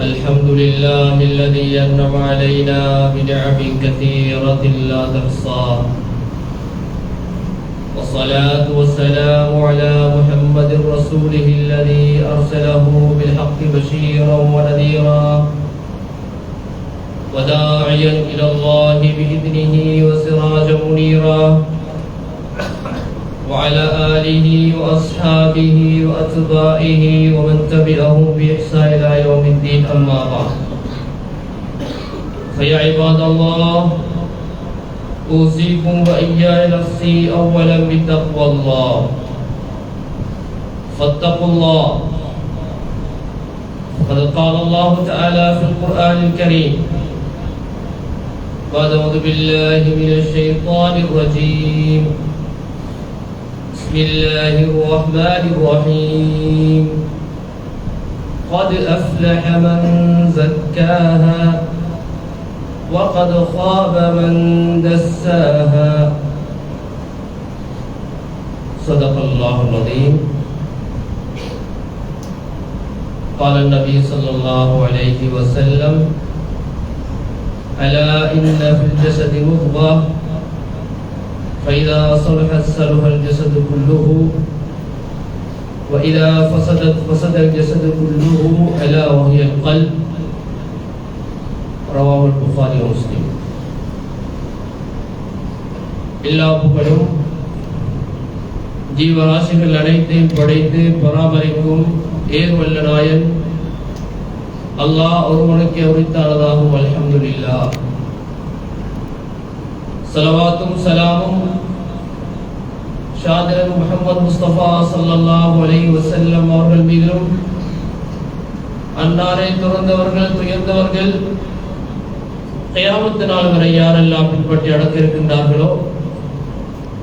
الحمد لله الذي أنعم علينا بنعم كثيرة لا تحصى والصلاة والسلام على محمد رسوله الذي أرسله بالحق بشيرا ونذيرا. وداعيا إلى الله بإذنه وسراجا منيرا. وعلى آله وأصحابه وأتباعه ومن تبعهم بإحسان إلى يوم الدين أما بعد. فيا عباد الله أوصيكم وإياي نفسي أولا بتقوى الله. فاتقوا الله. فقد قال الله تعالى في القرآن الكريم بعد أعوذ بالله من الشيطان الرجيم. بسم الله الرحمن الرحيم قد أفلح من زكاها وقد خاب من دساها صدق الله العظيم قال النبي صلى الله عليه وسلم ألا إن في الجسد مضغة فإذا صلحت صلح الجسد كله وإذا فسدت فسد الجسد كله ألا وهي القلب رواه البخاري ومسلم எல்லா புகழும் ஜீவராசிகள் அனைத்தையும் படைத்து பராமரிக்கும் ஏர்வல்ல நாயன் அல்லாஹ் ஒருவனுக்கு உரித்தானதாகும் அல்ஹம்துலில்லா சலவாத்தும் சலாமும் ஷாதிரன் முகமது முஸ்தபா சல்லல்லாஹு அலைஹி வசல்லம் அவர்கள் மீதிலும் அன்னாரை துறந்தவர்கள் துயர்ந்தவர்கள் கயாமத்து நாள் வரை யாரெல்லாம் பின்பற்றி அடக்க இருக்கின்றார்களோ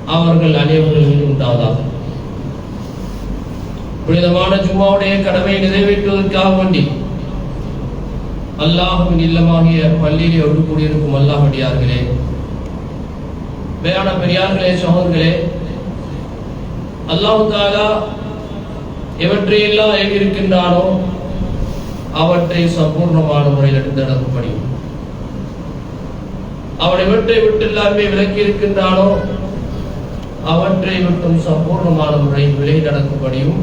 அவர்கள் அனைவர்கள் மீது புனிதமான ஜும்மாவுடைய கடமையை நிறைவேற்றுவதற்காக வேண்டி அல்லாஹுவின் இல்லமாகிய பள்ளியிலே ஒன்று கூடியிருக்கும் அல்லாஹடியார்களே மேலான பெரியார்களே சகோதர்களே அல்லாஹு தாலா எவற்றையெல்லாம் இருக்கின்றானோ அவற்றை சம்பூர்ணமான முறையில் எடுத்து நடக்கும்படி. அவன் எவற்றை விட்டு எல்லாமே விலக்கி இருக்கின்றானோ அவற்றை விட்டும் சம்பூர்ணமான முறையில் விலை நடக்கும்படியும்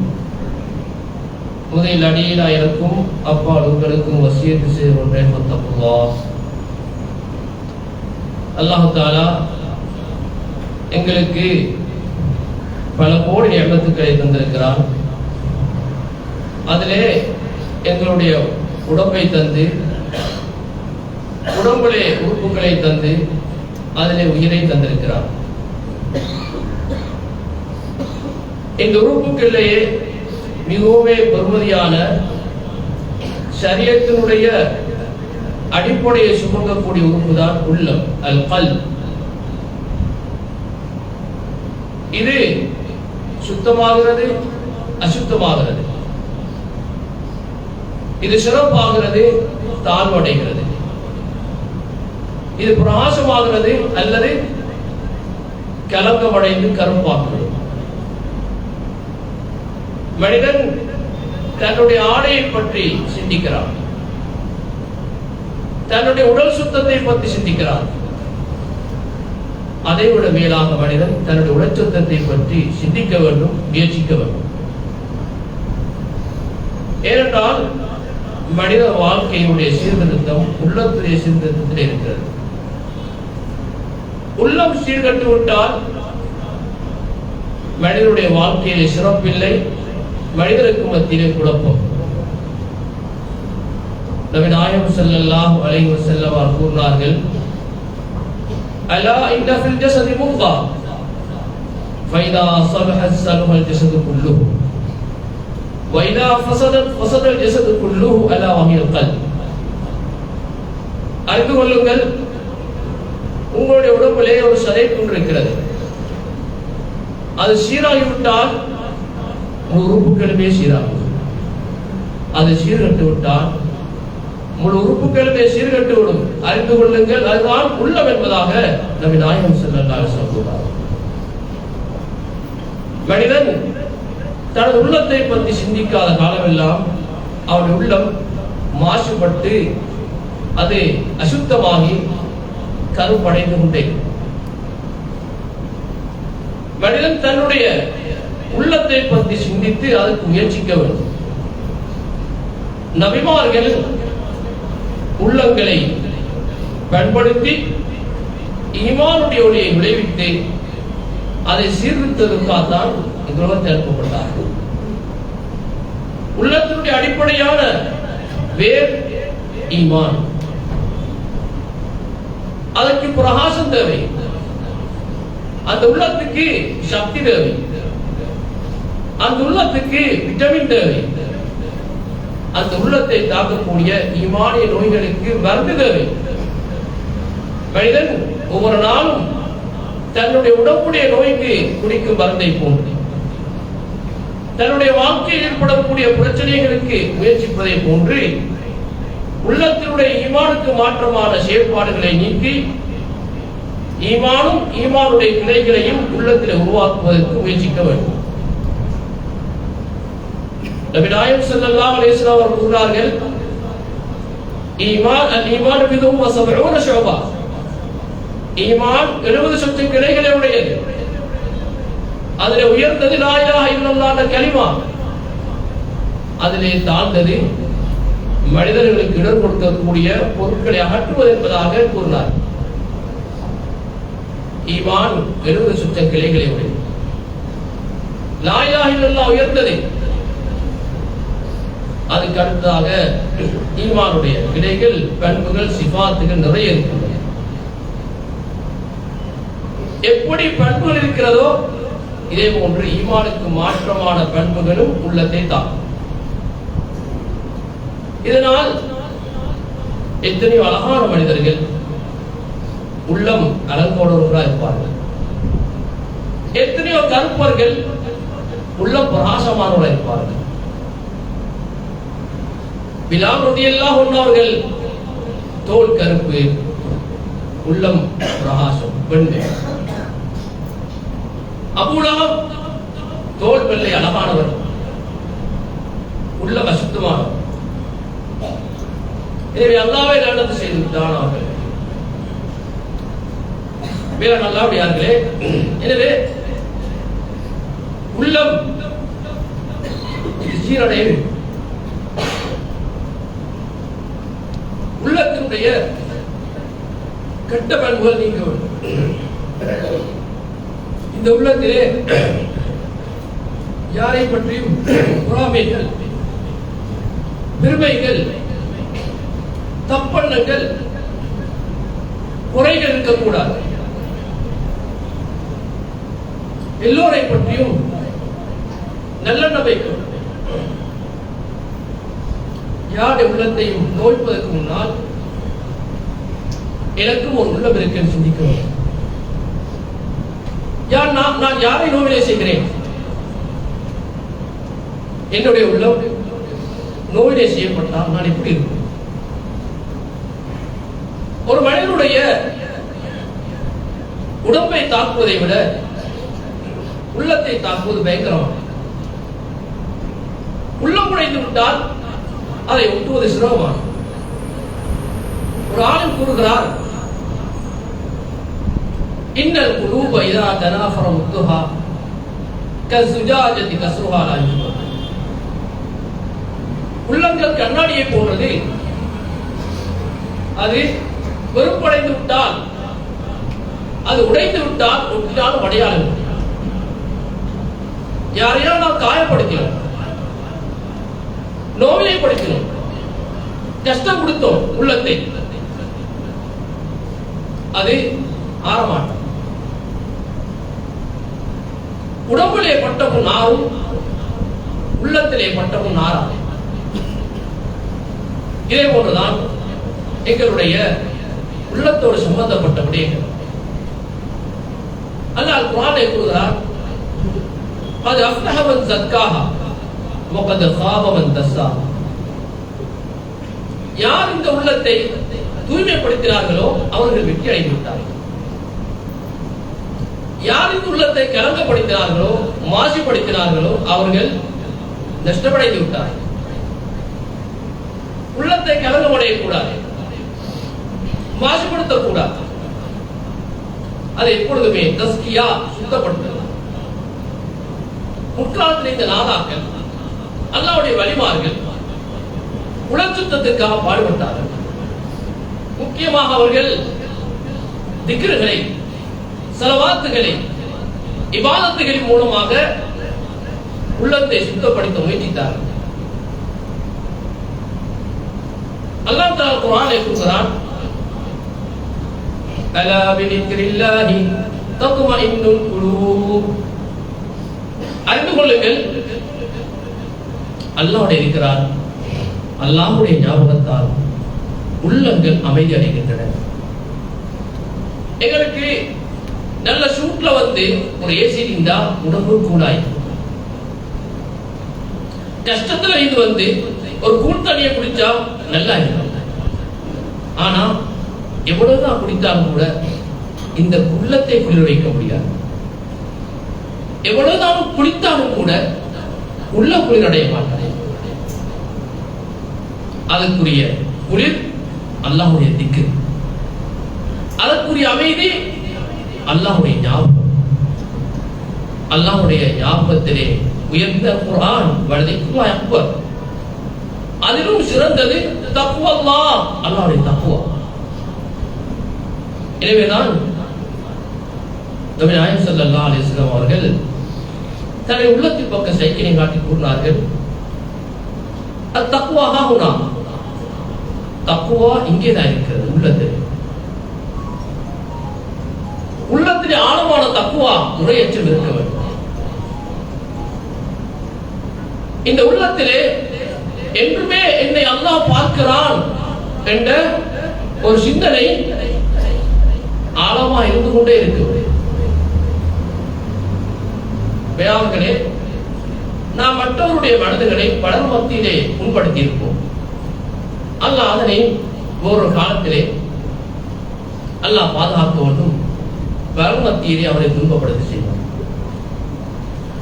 முதலில் அடியிலா எனக்கும் அப்பால் உங்களுக்கும் வசியத்து செய்து கொண்டேன் மத்தப்புல்லா அல்லாஹு தாலா எங்களுக்கு பல கோடி எண்ணத்துக்களை தந்திருக்கிறான் அதிலே எங்களுடைய உடம்பை தந்து உடம்பிலே உறுப்புகளை தந்து அதிலே உயிரை தந்திருக்கிறான் இந்த உறுப்புகளிலேயே மிகவுமே பெருமதியான சரியத்தினுடைய அடிப்படையை சுமக்கக்கூடிய உறுப்பு தான் உள்ளம் அல் கல் இது சுத்தமாகிறது அசுத்தமாகிறது. இது சிறப்பாகிறது தாழ்வடைகிறது. இது பிரகாசமாகிறது அல்லது கலங்கமடைந்து கரும்பாகிறது மனிதன் தன்னுடைய ஆடையை பற்றி சிந்திக்கிறான். தன்னுடைய உடல் சுத்தத்தை பற்றி சிந்திக்கிறான். அதை விட மேலாக மனிதன் தன்னுடைய உடல் பற்றி சிந்திக்க வேண்டும் முயற்சிக்க வேண்டும். ஏனென்றால் மனித வாழ்க்கையுடைய சீர்திருத்தம் உள்ளத்துடைய சீர்திருத்தத்தில் இருக்கிறது. உள்ளம் சீர்கட்டு விட்டால் மனிதனுடைய வாழ்க்கையிலே சிறப்பில்லை மனிதருக்கு மத்தியிலே குழப்பம். நபி நாயம் ஸல்லல்லாஹு அலைஹி செல்லவார் கூறினார்கள் அலா இன்ன ஃபில் ஜஸதி முத்கா ஃபைதா ஸலஹத் ஸலஹல் ஜஸது குல்லுஹு وإذا فسدت فسد الجسد كله ألا وهي القلب அறிந்து கொள்ளுங்கள் உங்களுடைய உடம்பிலே ஒரு சதை இருக்கிறது அது சீராகிவிட்டால் முழு உறுப்புகளுமே சீராகும் அது சீர்கட்டு விட்டால் முழு உறுப்புகளுமே சீர்கட்டு விடும் அறிந்து கொள்ளுங்கள் அதுதான் உள்ளம் என்பதாக நபி நாயகம் செல்லல்லாக சொல்கிறார் மனிதன் தனது உள்ளத்தை பற்றி சிந்திக்காத காலமெல்லாம் அவனுடைய உள்ளம் மாசுபட்டு அது அசுத்தமாகி கருப்படைந்து கொண்டே. மனிதன் தன்னுடைய உள்ளத்தை பற்றி சிந்தித்து அதற்கு முயற்சிக்க வேண்டும். நபிமார்கள் உள்ளங்களை பயன்படுத்தி ஈமானுடைய ஒளியை விளைவித்து அதை சீர்திருத்ததற்காகத்தான் இந்த உலகத்தை அனுப்பப்பட்டார்கள் உள்ளத்தினுடைய அடிப்படையான வேர் ஈமான். அதற்கு பிரகாசம் தேவை. அந்த உள்ளத்துக்கு சக்தி தேவை. அந்த உள்ளத்துக்கு விட்டமின் தேவை. அந்த உள்ளத்தை தாக்கக்கூடிய ஈமானிய நோய்களுக்கு மருந்து தேவை. மனிதன் ஒவ்வொரு நாளும் தன்னுடைய உடம்புடைய நோய்க்கு குடிக்கும் மருந்தை போன்று தன்னுடைய வாழ்க்கையில் ஏற்படக்கூடிய பிரச்சனைகளுக்கு முயற்சிப்பதை போன்று உள்ளத்தினுடைய ஈமானுக்கு மாற்றமான செயல்பாடுகளை நீக்கி ஈமானும் ஈமானுடைய கிளைகளையும் உள்ளத்தில் உருவாக்குவதற்கு முயற்சிக்க வேண்டும். நபிநாயம் ஸல்லல்லாஹு அலேஸ்லாம் அவர் அவர்கள் கூறுகிறார்கள் ஈமான் அல் ஈமான் மிகவும் வஸபூன ஈமான் 70 சொத்து கிளைகளை உடையது அதில் உயர்ந்தது லா இலாஹ கலிமா. அதிலே தாழ்ந்தது மனிதர்களுக்கு இடர் கொடுக்கக்கூடிய பொருட்களை அகற்றுவது என்பதாக கூறினார். ஈமான் 70 சொச்ச கிளைகளை உடையது லா இல்லல்லா உயர்ந்தது. அதுக்கு அடுத்ததாக ஈமானுடைய கிளைகள் பண்புகள் சிபாத்துகள் நிறைய இருக்கின்றன எப்படி பண்புகள் இருக்கிறதோ இதே போன்று ஈமானுக்கு மாற்றமான பண்புகளும் உள்ளத்தை தான். இதனால் எத்தனையோ அழகான மனிதர்கள் உள்ளம் அலங்கோடவர்களாக இருப்பார்கள். எத்தனையோ கருப்பர்கள் உள்ளம் பிரகாசமானவர்களா இருப்பார்கள். பிலால் ரதியல்லாஹு அன்ஹு தோல் கருப்பு உள்ளம் பிரகாசம் பெண்கள் அபூலகம் தோல் வெள்ளை அழகானவர். உள்ளம் அசுத்தமானவர். எனவே அல்லாவே நல்லது செய்து விட்டான் அவர்கள். நல்லா நல்லாவுடையார்களே எனவே உள்ளம் சீரடைய உள்ளத்தினுடைய கெட்ட பண்புகள் நீங்க வேண்டும் இந்த உள்ளத்திலே யாரை பற்றியும் பொறாமைகள் பெருமைகள் தப்பெண்ணங்கள் குறைகள் இருக்கக்கூடாது. எல்லோரை பற்றியும் நல்லெண்ணமை வைக்க யாருடைய உள்ளத்தையும் நோய்ப்பதற்கு முன்னால் எனக்கும் ஒரு உள்ளம் இருக்க சிந்திக்க வேண்டும் யார் நான் நான் யாரை நோவிலே செய்கிறேன்? என்னுடைய உள்ளம் நோயிலே செய்யப்பட்டால் நான் எப்படி இருக்கும் ஒரு மனிதனுடைய உடம்பை தாக்குவதை விட உள்ளத்தை தாக்குவது பயங்கரமான உள்ளம் உடைந்து விட்டால் அதை ஒட்டுவது சிரமமானது. ஒரு ஆளும் கூறுகிறார் இன்னல் குலூப இதா தனாஃபர முத்துஹா கசுஜாஜதி கஸ்ருஹா லா யுபர். உள்ளங்கள் கண்ணாடியை போன்றது அது வெறுப்படைந்து விட்டால் அது உடைந்து விட்டால் ஒட்டினாலும் அடையாளம் யாரையோ நாம் காயப்படுத்தினோம்? நோவிலைப்படுத்தினோம் கஷ்டம் கொடுத்தோம் உள்ளத்தை. அது ஆரமாட்டம். உடம்பிலே பட்டமும் நாரும் உள்ளத்திலே பட்டமும் நாராது இதே போன்றுதான் எங்களுடைய உள்ளத்தோடு சம்பந்தப்பட்ட விடயங்கள் அல்லாஹ் குர்ஆனை கூறுகிறார் அது அஃப்லஹமன் சக்காஹா وقد خاب من دساها யார் இந்த உள்ளத்தை தூய்மைப்படுத்தினார்களோ அவர்கள் வெற்றி அடைந்து விட்டார்கள் யாரின் உள்ளத்தை கலங்கப்படுத்தினார்களோ மாசுபடுத்தினார்களோ அவர்கள் நஷ்டமடைந்து விட்டார்கள் உள்ளத்தை அடையக்கூடாது மாசுபடுத்தக்கூடாது. அது எப்பொழுதுமே தஸ்கியா சுத்தப்படுத்தலாம். முற்காலத்தில் இந்த நாதாக்கள் அல்லாவுடைய வழிமார்கள் உடல் சுத்தத்திற்காக பாடுபட்டார்கள். முக்கியமாக அவர்கள் திக்ருகளை செலவாத்துகளை இபாதத்துகளின் மூலமாக உள்ளத்தை சுத்தப்படுத்த முயற்சித்தார்கள் அல்லாஹ் தஆலா குர்ஆனில் கூறுகிறான் அலா பிதிக்ரில்லாஹி தத்மஇன்னுல் குலூப் அறிந்து கொள்ளுங்கள் அல்லாஹ்வுடைய இருக்கிறார். அல்லாஹ்வுடைய ஞாபகத்தால் உள்ளங்கள் அமைதி அடைகின்றன. எங்களுக்கு நல்ல சூட்ல வந்து ஒரு ஏசி இருந்தா உடம்பு கூடாய் கஷ்டத்துல இது வந்து ஒரு கூழ் தண்ணியை குடிச்சா நல்லா இருக்கும் ஆனா எவ்வளவுதான் குடித்தாலும் கூட இந்த உள்ளத்தை குளிர் வைக்க முடியாது. எவ்வளவுதான் குளித்தாலும் கூட உள்ள குளிர் அடைய அதற்குரிய குளிர் அல்லாவுடைய திக்கு. அதற்குரிய அமைதி அல்லாஹுடைய ஞாபகம். அல்லாஹ்வுடைய ஞாபகத்திலே உயர்ந்த குரான் வலதைக்குவா அக்பர். அதிலும் சிறந்தது தக்குவல்லா அல்லாஹுடைய தக்குவா எனவேதான் நபி நாயம் சல்லா அலிஸ்லாம் அவர்கள் தன்னை உள்ளத்தின் பக்கம் சைக்கிளை காட்டி கூறினார்கள். அத்தக்குவா உணா தக்குவா இங்கே தான் இருக்கிறது உள்ளது. உள்ளத்திலே ஆழமான தக்குவா முறையற்றம் இருக்க வேண்டும். இந்த உள்ளத்திலே என்றுமே என்னை அல்லாஹ் பார்க்கிறான் என்ற ஒரு சிந்தனை ஆழமா இருந்து கொண்டே இருக்கு. வேளாண்களே நாம் மற்றவருடைய மனதுகளை பலர் மத்தியிலே புண்படுத்தி இருப்போம் அல்ல அதனை ஒரு காலத்திலே அல்லாஹ் பாதுகாக்க வேண்டும். பலர் மத்தியிலே அவரை துன்பப்படுத்தி செய்வார்.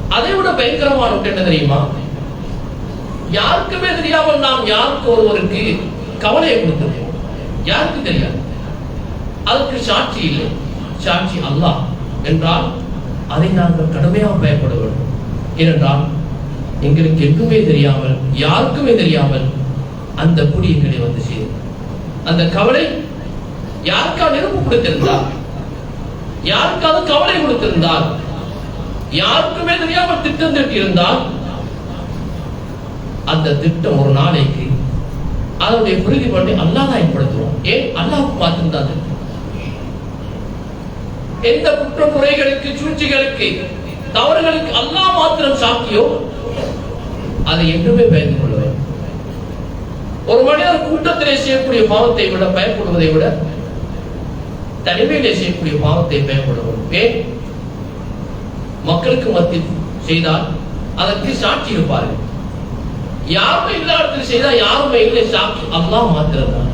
அதை விட பயங்கரமான என்ன தெரியுமா? யாருக்குமே தெரியாமல் நாம் யாருக்கு ஒருவருக்கு கவலையை கொடுத்தது யாருக்கு தெரியாது? அதற்கு சாட்சி இல்லை. சாட்சி அல்லாஹ். என்றால் அதை நாங்கள் கடுமையாக பயப்பட வேண்டும். ஏனென்றால் எங்களுக்கு எங்குமே தெரியாமல் யாருக்குமே தெரியாமல் அந்த குடி எங்களை வந்து சேரும். அந்த கவலை யாருக்கா நெருப்பு கொடுத்திருந்தார் யாருக்காவது கவலை கொடுத்திருந்தால்? யாருக்குமே தெரியாமல் திட்டம் தீட்டியிருந்தால்? அந்த திட்டம் ஒரு நாளைக்கு அதனுடைய புரிதி பண்ணி அல்லாஹ் தான் ஏற்படுத்துவோம் ஏன்? அல்லாவுக்கு மாத்திருந்தான் எந்த குற்ற குறைகளுக்கு சூழ்ச்சிகளுக்கு தவறுகளுக்கு அல்லாஹ் மாத்திரம் சாக்கியோ அதை என்றுமே பயந்து கொள்வேன் ஒரு மனிதர் கூட்டத்திலே செய்யக்கூடிய பாவத்தை விட பயப்படுவதை விட தனிமையிலே செய்யக்கூடிய பாவத்தை பயப்பட மக்களுக்கு மத்தியில் செய்தால் அதற்கு சாட்சி இருப்பார்கள். யாருமே இல்லாத இடத்தில் செய்தால் யாருமே இல்லை சாட்சி அல்லாஹ் மாத்திரம் தான்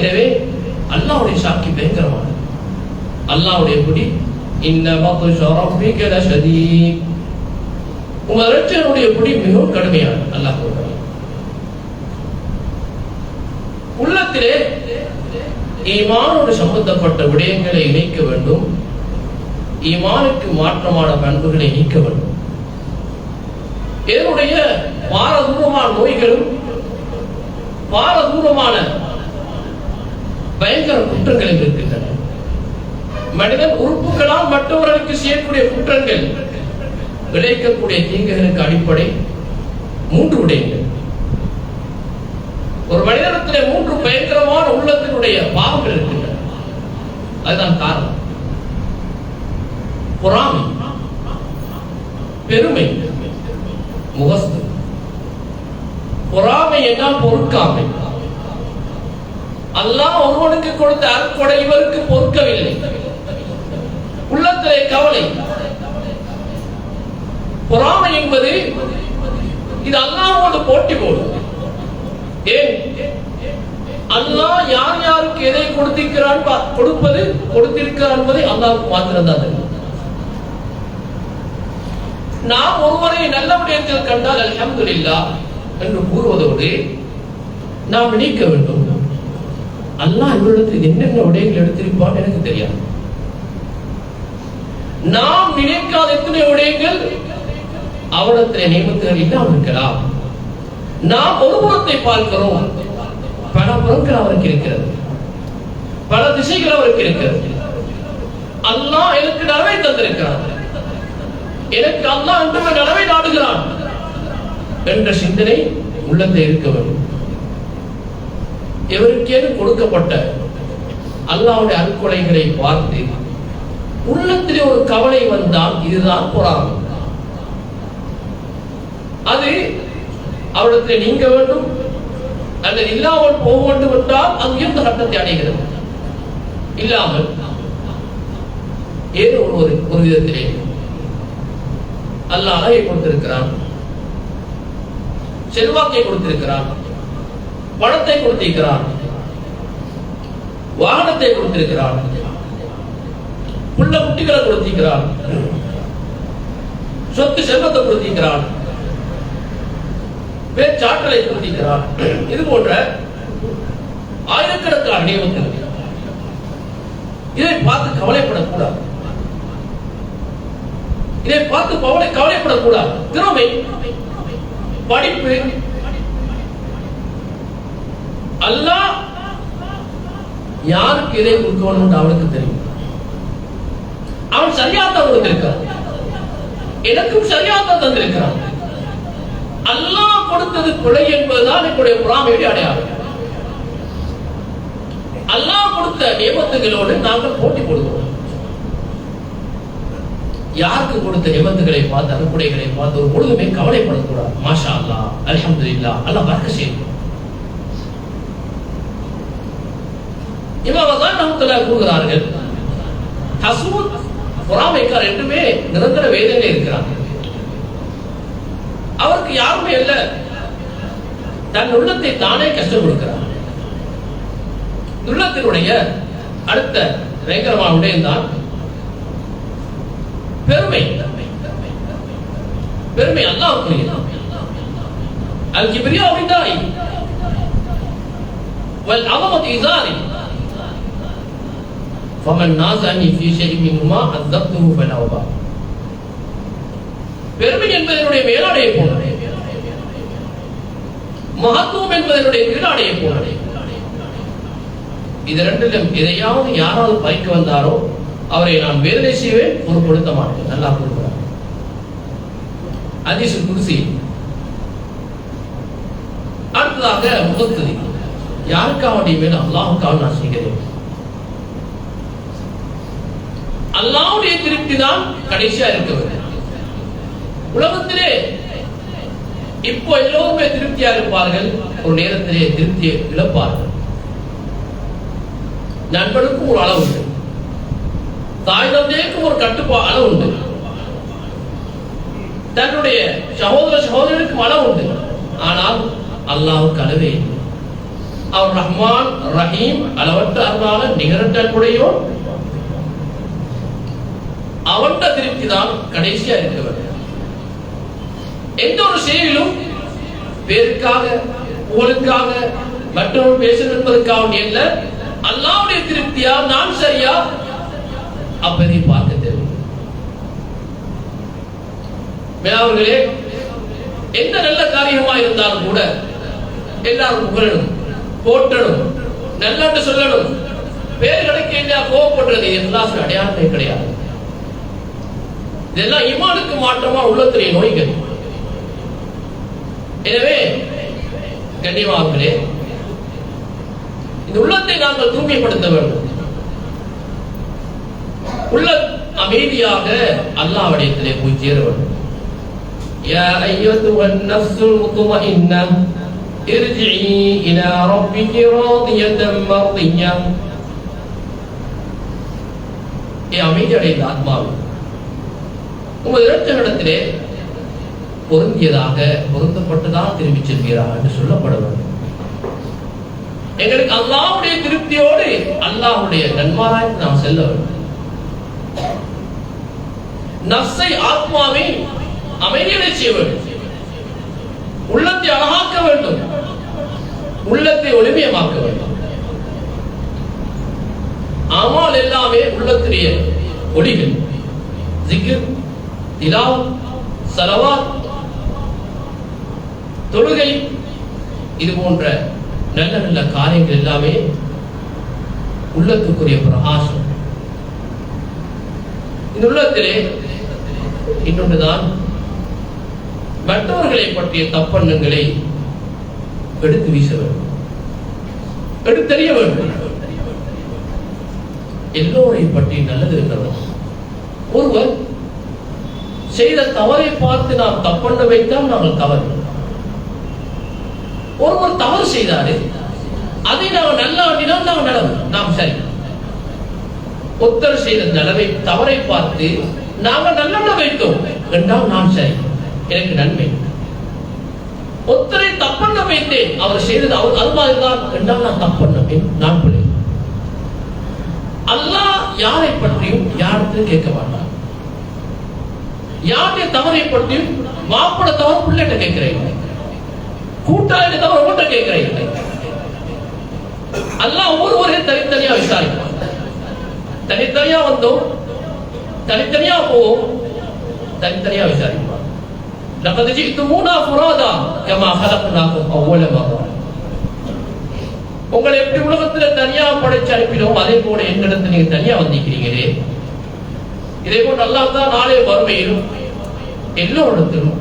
எனவே அல்லாவுடைய சாட்சி பயங்கரமானது. அல்லாவுடைய குடி இன்ன உங்கள் இரட்சகனுடைய குடி மிகவும் கடுமையான அல்லாஹ் உள்ளத்திலே ஈமானோடு சம்பந்தப்பட்ட விடயங்களை இணைக்க வேண்டும். ஈமானுக்கு மாற்றமான பண்புகளை நீக்க வேண்டும். இதனுடைய பாரதூரமான நோய்களும் பாரதூரமான பயங்கர குற்றங்களும் இருக்கின்றன. மனிதன் உறுப்புகளால் மற்றவர்களுக்கு செய்யக்கூடிய குற்றங்கள் விளைக்கக்கூடிய தீங்குகளுக்கு அடிப்படை மூன்று விடயங்கள். ஒரு மனிதனத்திலே மூன்று பயங்கரமான உள்ளத்தினுடைய பாவம் இருக்கின்றன. அதுதான் காரணம். பொறாமை பெருமை முகஸ்து. பொறாமை என்ன பொறுக்காமை? அல்லாஹ் ஒருவனுக்கு கொடுத்த அற்கொடை இவருக்கு பொறுக்கவில்லை. உள்ளத்திலே கவலை. பொறாமை என்பது இது அல்லாஹ்வோடு போட்டி போடும். ஏன்? அல்லாஹ் யார் யாருக்கு எதை கொடுத்திருக்கிறான்? கொடுப்பது கொடுத்திருக்கிறான் என்பதை அல்லாஹ்வுக்கு மாத்திரம் தான் தெரியும். நாம் ஒருவரை நல்ல விடயத்தில் கண்டால் அல்ஹம்துலில்லாஹ் என்று கூறுவதோடு நாம் நீக்க வேண்டும். அல்லாஹ் இவரிடத்தில் என்னென்ன விடயங்கள் எடுத்திருப்பான்னு எனக்கு தெரியாது. நாம் நினைக்காத எத்தனை விடயங்கள் அவரிடத்தில் நியமத்துகள் இல்லாமல் இருக்கலாம். நாம் ஒரு புறத்தை பார்க்கிறோம். பல புறங்கள் அவருக்கு இருக்கிறது. பல திசைகள் அவருக்கு இருக்கிறது. அல்லாஹ் எனக்கு நலவை தந்திருக்கிறான். எனக்கு அல்லாஹ் என்று நலவை நாடுகிறான் என்ற சிந்தனை உள்ளத்தை இருக்க வேண்டும். எவருக்கேது கொடுக்கப்பட்ட அல்லாவுடைய அற்கொலைகளை பார்த்து உள்ளத்திலே ஒரு கவலை வந்தால் இதுதான் பொறாமை அது அவரிடத்தில் நீங்க வேண்டும். அல்லது இல்லாமல் போக வேண்டும் என்றால் அது உயர்ந்த கட்டத்தை அடைகிறது. இல்லாமல் ஏதோ ஒரு ஒரு- விதத்திலே அல்லாஹ் அழகை கொடுத்திருக்கிறான். செல்வாக்கை கொடுத்திருக்கிறான். பணத்தை கொடுத்திருக்கிறான். வாகனத்தை கொடுத்திருக்கிறான். புள்ள குட்டிகளை கொடுத்திருக்கிறான். சொத்து செல்வத்தை கொடுத்திருக்கிறான். பேச்சாற்றலை கொடுத்திருக்கிறான் இது போன்ற ஆயிரக்கணக்கான நியமங்கள். இதை பார்த்து கவலைப்படக்கூடாது. இதை பார்த்து கவலை கவலைப்படக்கூடாது. திறமை படிப்பு அல்லாஹ் யாருக்கு இதை கொடுக்கணும் அவனுக்கு தெரியும். அவன் சரியாத்தான் கொடுத்திருக்கிறான். எனக்கும் சரியாத்தான் தந்திருக்கிறான். அல்லாஹ் கொடுத்தது கொலை என்பதுதான் என்னுடைய பொறாமையுடைய அடையாளம். அல்லாஹ் கொடுத்த நியமத்துகளோடு நாங்கள் போட்டி போடுவோம். யாருக்கு கொடுத்த நியமத்துகளை பார்த்து அனுப்புடைகளை பார்த்து ஒரு பொழுதுமே கவலைப்படக்கூடாது. மாஷா அல்லாஹ் அலமது இல்லா பறக்க வர்க்க செய்யணும் தான் நமக்கு கூறுகிறார்கள் ஹசூத் பொறாமைக்கார் என்றுமே நிரந்தர வேதனை இருக்கிறார்கள் அவருக்கு யாருமே இல்ல தன் உள்ளத்தை தானே கஷ்டம் கொடுக்கிறார் உள்ளத்தினுடைய அடுத்த பயங்கரமான விடயம்தான் பெருமை பெருமை அல்லாஹ்வுக்குரியது அல் கிப்ரியா விதாய் வல் அலமத் இசாரி فمن نازعني في شيء منهما عذبته فلا أبالي பெருமை என்பதனுடைய மேலாடையை போனது மகத்துவம் என்பதனுடைய கீழாடையை போனது இது ரெண்டிலும் எதையாவது யாராவது பறிக்க வந்தாரோ அவரை நான் வேதனை செய்வேன் பொருட்படுத்த மாட்டேன். நல்லா கொடுக்கிறார் அதிசு குருசி. அடுத்ததாக முகத்துதி யாருக்காவடைய மேல அல்லாஹுக்காக நான் செய்கிறேன்? அல்லாவுடைய திருப்தி தான் கடைசியா இருக்க வேண்டும். உலகத்திலே இப்போ எல்லோருமே திருப்தியா இருப்பார்கள் ஒரு நேரத்திலே திருப்தியை இழப்பார்கள். நண்பனுக்கும் ஒரு அளவு உண்டு. தாய் தந்தைக்கும் ஒரு கட்டுப்பா அளவு உண்டு. தன்னுடைய சகோதர சகோதரனுக்கும் அளவு உண்டு. ஆனால் அல்லாவுக்கு அளவே அவர் ரஹ்மான் ரஹீம் அளவற்ற அருளால நிகரற்ற அன்புடையோன் அவன்ட திருப்தி தான் கடைசியா இருக்க எந்த ஒரு செயலிலும் பேருக்காக புகழுக்காக மற்றவர்கள் பேசணும் என்பதற்காக அல்ல. அல்லாவுடைய திருப்தியா நான் சரியா? அப்பதை பார்க்க தேவை மேலாவர்களே எந்த நல்ல காரியமா இருந்தாலும் கூட எல்லாரும் புகழணும் போற்றணும் நல்லாட்டு சொல்லணும். பேர் கிடைக்க இல்லையா கோவப்படுறது எல்லாரும் அடையாளமே கிடையாது. இதெல்லாம் இமானுக்கு மாற்றமா உள்ளத்திலே நோய்கள். எனவே கண்ணியமாகவே இந்த உள்ளத்தை நாங்கள் தூய்மைப்படுத்த வேண்டும் உள்ள அமைதியாக அல்லாஹ்விடத்திலே போய் சேர வேண்டும் يا أيتها النفس المطمئنة ارجعي إلى ربك راضية مرضية ஏ அமைதி அடைந்த ஆத்மாவே உங்கள் இரட்சகனிடத்திலே பொருந்தியதாக பொருந்தப்பட்டுதான் திரும்பி செல்கிறார் என்று சொல்லப்பட வேண்டும் எங்களுக்கு அல்லாவுடைய திருப்தியோடு அல்லாவுடைய நன்மாராய்க்கு நாம் செல்ல வேண்டும். நஃப்ஸை ஆத்மாவை அமைதியடை செய்ய வேண்டும். உள்ளத்தை அழகாக்க வேண்டும். உள்ளத்தை ஒளிமயமாக்க வேண்டும். அமால் எல்லாமே உள்ளத்திலேயே ஒளிகள். ஜிக்ர் சலவாத் தொழுகை இது போன்ற நல்ல நல்ல காரியங்கள் எல்லாமே உள்ளத்துக்குரிய பிரகாசம். இந்த உள்ளத்திலே இன்னொன்றுதான் மற்றவர்களை பற்றிய தப்பெண்ணங்களை எடுத்து வீச வேண்டும். எடுத்தறிய வேண்டும். எல்லோரை பற்றி நல்லது இருக்கிறது. ஒருவர் செய்த தவறை பார்த்து நாம் தப்பெண்ண வைத்தால் நாங்கள் தவறு. ஒருவர் தவறு செய்தாரு. அதை நாம் நல்லா ஆண்டினால் நாம் நலம் நாம் சரி. ஒத்தர் செய்த நலவை தவறை பார்த்து நாங்கள் நல்லெண்ணம் வைத்தோம் என்றால் நாம் சரி. எனக்கு நன்மை. ஒத்தரை தப்பண்ண வைத்தேன். அவர் செய்தது அவர் அது மாதிரிதான் என்றால் நான் தப்பண்ண நான் பிள்ளை அல்லாஹ் யாரை பற்றியும் யாரிடத்திலும் கேட்க மாட்டார் யாருடைய தவறை பற்றியும் மாப்பிட தவறு பிள்ளைகிட்ட கேட்கிறேன். கூட்டாளி தவிர உங்கள்கிட்ட கேட்கிறேன் அல்லாஹ் ஒவ்வொருவரையும் தனித்தனியா விசாரிப்பான் தனித்தனியா வந்தோம் தனித்தனியா போவோம் தனித்தனியா விசாரிப்பான் لقد جئتمونا فرادا كما خلقناكم اول مره உங்களை எப்படி உலகத்துல தனியா படைச்சு அனுப்பினோம் அதே போல என்னிடத்துல நீங்க தனியா வந்திருக்கிறீங்களே இதே போல் அல்லாஹ் தான் நாளே வறுமையிலும் எல்லோரிடத்திலும்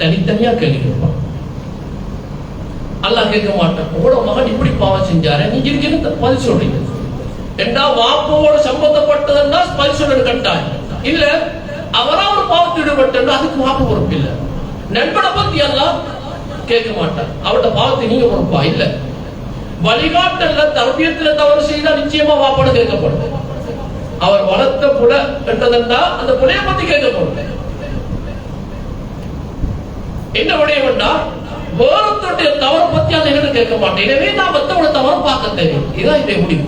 தனித்தனியா கேள்வி கேட்பான் அல்லாஹ் கேட்க மாட்டேன். உங்களோட மகன் இப்படி பாவம் செஞ்சாரு? நீங்க இருக்கிறது பதில் சொல்றீங்க? ரெண்டா வாப்போட சம்பந்தப்பட்டதுன்னா பதில் சொல்றது கட்டாயம். இல்ல அவரா ஒரு பாவத்தில் ஈடுபட்டு அதுக்கு வாப்பு பொறுப்பு இல்ல. நண்பனை பத்தி எல்லாம் கேட்க மாட்டான். அவரோட பாவத்தை நீங்க பொறுப்பா? இல்ல. வழிகாட்டல்ல தர்பியத்துல தவறு செய்தா நிச்சயமா வாப்பாடு கேட்கப்படும். அவர் வளர்த்த புல என்றதென்றா அந்த புலையை பத்தி கேட்கப்படும். என்ன விடயம்னா வேறொருத்தருடைய தவறை பத்தி அந்த என்ன கேட்க மாட்டேன். எனவே நான் மத்தவட தவறை பார்க்க தெரியும் இதான் என்னுடைய முடிவு.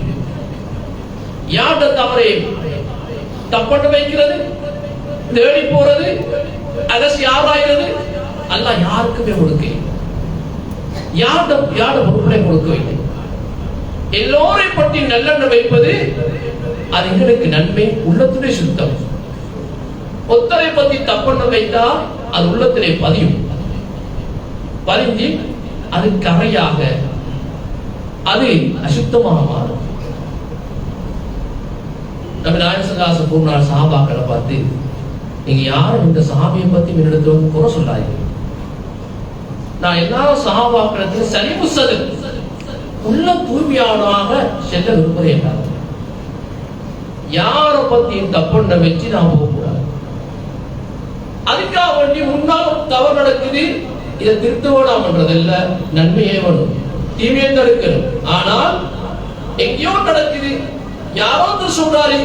யார்ட தவறை? தப்பட்டு வைக்கிறது தேடி போறது அலசி ஆராய்கிறது அல்ல யாருக்குமே கொடுக்க யார்ட யார்ட பொறுப்புகளை கொடுக்கவில்லை எல்லோரை பற்றி நல்லெண்ணம் வைப்பது அது எங்களுக்கு நன்மை உள்ளத்துடைய சுத்தம். ஒத்தரை பத்தி தப்பெண்ணம் வைத்தா அது உள்ளத்திலே பதியும். பதிஞ்சு அது கரையாக அது அசுத்தமாக மாறும். நம்ம நாயசகாச பூர்ணாள் சாபாக்களை பார்த்து நீங்க யாரும் இந்த சாமியை பத்தி என்னிடத்துல வந்து குறை சொல்லாதீங்க. நான் எல்லா சஹாபாக்களத்தையும் சது உள்ள தூய்மையானதாக செல்ல விரும்புதே என்றார் யாரை பத்தியும் தப்புண்ட வச்சு நான் போகக்கூடாது. அதுக்காக வேண்டி முன்னால் தவறு நடக்குது. இதை திருத்த வேணாம்ன்றதல்ல. நன்மையே வேணும். தீமையை தடுக்கணும். ஆனால் எங்கேயோ நடக்குது. யாரோ சொல்றாரு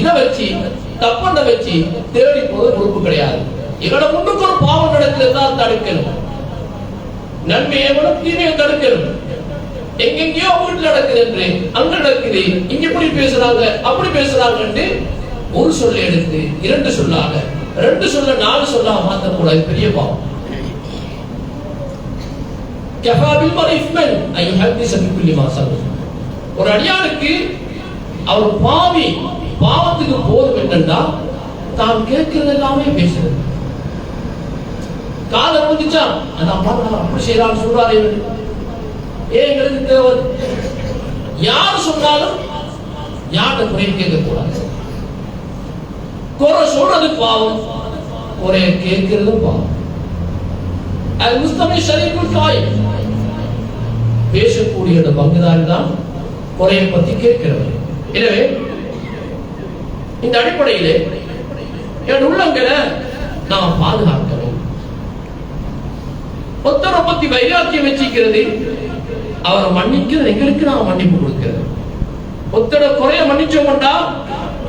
இதை வச்சு தப்பண்ண வச்சு தேடி போது பொறுப்பு கிடையாது. எங்களோட முன்னுக்கு ஒரு பாவம் நடக்குது தான் தடுக்கணும். நன்மையை வேணும் தீமையை தடுக்கணும். எங்கெங்கயோ வீட்டுல நடக்குது என்று அங்க நடக்குது. இங்க இப்படி பேசுறாங்க அப்படி பேசுறாங்கன்னு ஒரு சொல்ல எடுத்து இரண்டு சொல்லாக ரெண்டு சொல்ல நாலு சொல்லாக மாத்தக்கூடாது பெரிய பாவம். கஃபாபில் மரிஃப்மன் ஐ ஹத்திஸ பிக்குல்லி மா சல்லு ஒரு அடியானுக்கு அவர் பாவி பாவத்துக்கு போதும் என்னன்னா தான் கேட்கிறது எல்லாமே பேசுறது. காதை முடிச்சா அதான் நான் அப்படி செய்யறான்னு சொல்றாரு ஏங்களுக்கு தேவர் தேவை? யார் சொன்னாலும் யார்கிட்ட குறை கேட்க கூடாது குறை சொல்றது பாவம் குறைய கேட்கிறது பாவம். அல் முஸ்தமை ஷரீஃபுல் தாய் பேசக்கூடிய அந்த பங்குதாரி தான் குறைய பத்தி கேட்கிறவர். எனவே இந்த அடிப்படையிலே என் உள்ளங்களை நாம் பாதுகாக்கணும் ஒத்தரை பத்தி வைராக்கியம் வச்சிக்கிறது அவரை மன்னிக்கிறது எங்களுக்கு நாம் மன்னிப்பு கொடுக்கிறது. ஒத்தட குறைய மன்னிச்சோம்டா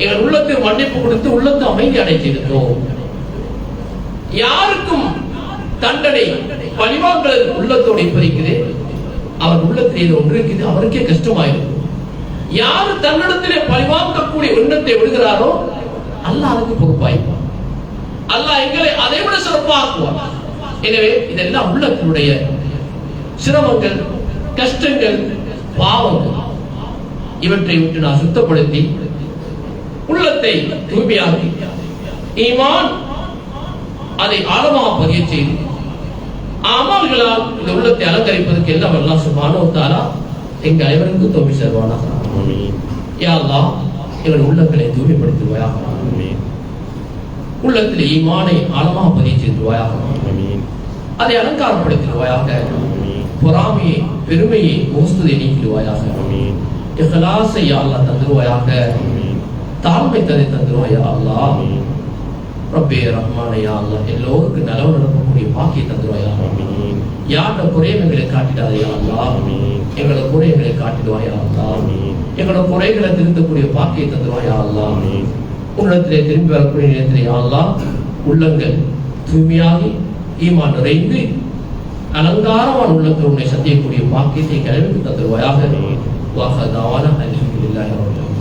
என் உள்ளத்துக்கு மன்னிப்பு கொடுத்து உள்ளத்தை அமைதி அடைத்திருந்தோம் யாருக்கும் தண்டனை பழிவாங்கல் உள்ளத்தோடு இப்பறிக்குது அவர் உள்ளத்தில் இது ஒன்று இருக்குது. அவருக்கே கஷ்டமாயிருக்கும் யாரு தன்னிடத்திலே பழிவாங்கக்கூடிய எண்ணத்தை விடுகிறாரோ அல்லாஹ் அதுக்கு அல்லாஹ் எங்களை அதை விட சிறப்பாக்குவார் எனவே இதெல்லாம் உள்ளத்தினுடைய சிரமங்கள் கஷ்டங்கள் பாவங்கள். இவற்றை விட்டு நான் சுத்தப்படுத்தி உள்ளத்தை தூய்மையாக்கி ஈமான் அதை ஆழமாக பதிய செய்து ஆமால்களால் இந்த உள்ளத்தை அலங்கரிப்பதற்கு எல்லாம் எல்லாம் சுபானோத்தாரா எங்கள் அனைவருக்கும் தோல்வி சேர்வானா யாழ்லா எங்கள் உள்ளங்களை தூய்மைப்படுத்துவாயா உள்ளத்தில் ஈமானை ஆழமாக பதிவு செய்துவாயாக. அதை அலங்காரப்படுத்திடுவாயாக. பொறாமையை பெருமையை மோசுதை நீக்கிடுவாயாக. இஹலாசை அல்லா தந்துருவாயாக தாழ்மை தந்தை தந்துருவாயா அல்லா ரப்பே ரஹ்மானையா அல்லா எல்லோருக்கும் நலவு நடக்கும். வாழக்கூடிய பாக்கியத்தை தருவாயா யாரோட குறையும் எங்களை காட்டிடாதையா எங்களோட குறைகளை காட்டிடுவாயா எங்களோட குறைகளை திருத்தக்கூடிய பாக்கிய தந்துருவாயா அல்லா உன்னிடத்திலே திரும்பி வரக்கூடிய நேரத்திலே அல்லா உள்ளங்கள் தூய்மையாகி ஈமா நிறைந்து அலங்காரமான உள்ளங்கள் உன்னை சந்திக்கக்கூடிய பாக்கியத்தை கிளம்பி தந்துருவாயாக வாக தாவான அலிஹில்லாஹ் அவர்கள்